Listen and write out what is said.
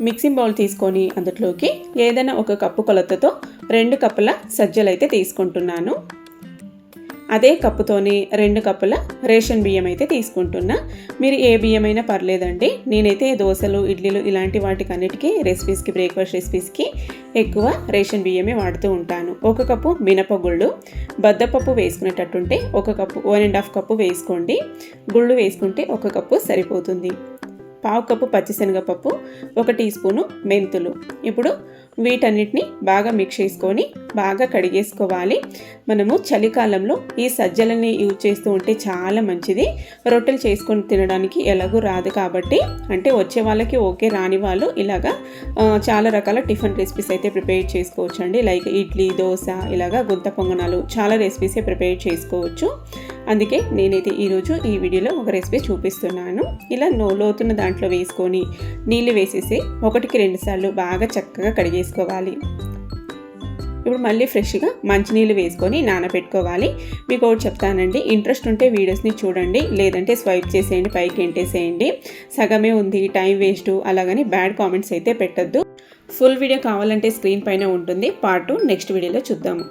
Mixing bowl తీసుకొని అందులోకి ఏదైనా ఒక కప్పు కొలతతో రెండు కప్పుల సజ్జలు అయితే తీసుకుంటున్నాను. అదే కప్పుతోని రెండు కప్పుల రేషన్ బియ్యం అయితే తీసుకుంటున్నా. మీరు ఏ బియ్యం అయినా పర్లేదండి. నేనైతే దోశలు ఇడ్లీలు ఇలాంటి వాటికి అన్నిటికీ రెసిపీస్కి బ్రేక్ఫాస్ట్ రెసిపీస్కి ఎక్కువ రేషన్ బియ్యమే వాడుతూ ఉంటాను. ఒక కప్పు మినపగుళ్ళు బద్దపప్పు వేసుకునేటట్టుంటే ఒక cup one and half cup వేసుకోండి. గుళ్ళు వేసుకుంటే ఒక కప్పు సరిపోతుంది. పావు కప్పు పచ్చిశనగపప్పు ఒక టీ స్పూను మెంతులు. ఇప్పుడు వీటన్నిటిని బాగా మిక్స్ చేసుకొని బాగా కడిగేసుకోవాలి. మనము చలికాలంలో ఈ సజ్జలని యూజ్ చేస్తూ ఉంటే చాలా మంచిది. రొట్టెలు చేసుకొని తినడానికి ఎలాగూ రాదు కాబట్టి అంటే వచ్చే వాళ్ళకి ఓకే రాని వాళ్ళు ఇలాగా చాలా రకాల టిఫిన్ రెసిపీస్ అయితే ప్రిపేర్ చేసుకోవచ్చు అండి లైక్ ఇడ్లీ దోశ ఇలాగా గుంత పొంగనాలు చాలా రెసిపీసే ప్రిపేర్ చేసుకోవచ్చు. అందుకే నేనైతే ఈరోజు ఈ వీడియోలో ఒక రెసిపీ చూపిస్తున్నాను. ఇలా నోలోతున్న దాంట్లో వేసుకొని నీళ్ళు వేసేసి ఒకటికి రెండు సార్లు బాగా చక్కగా కడిగేసుకోవాలి. ఇప్పుడు మళ్ళీ ఫ్రెష్గా మంచినీళ్ళు వేసుకొని నానబెట్టుకోవాలి. మీకు ఒకటి చెప్తానండి ఇంట్రెస్ట్ ఉంటే వీడియోస్ని చూడండి లేదంటే స్వైప్ చేసేయండి పైకి ఎంటేసేయండి. సగమే ఉంది టైం వేస్ట్ అలాగని బ్యాడ్ కామెంట్స్ అయితే పెట్టద్దు. ఫుల్ వీడియో కావాలంటే స్క్రీన్ పైన ఉంటుంది. పార్ట్ నెక్స్ట్ వీడియోలో చూద్దాము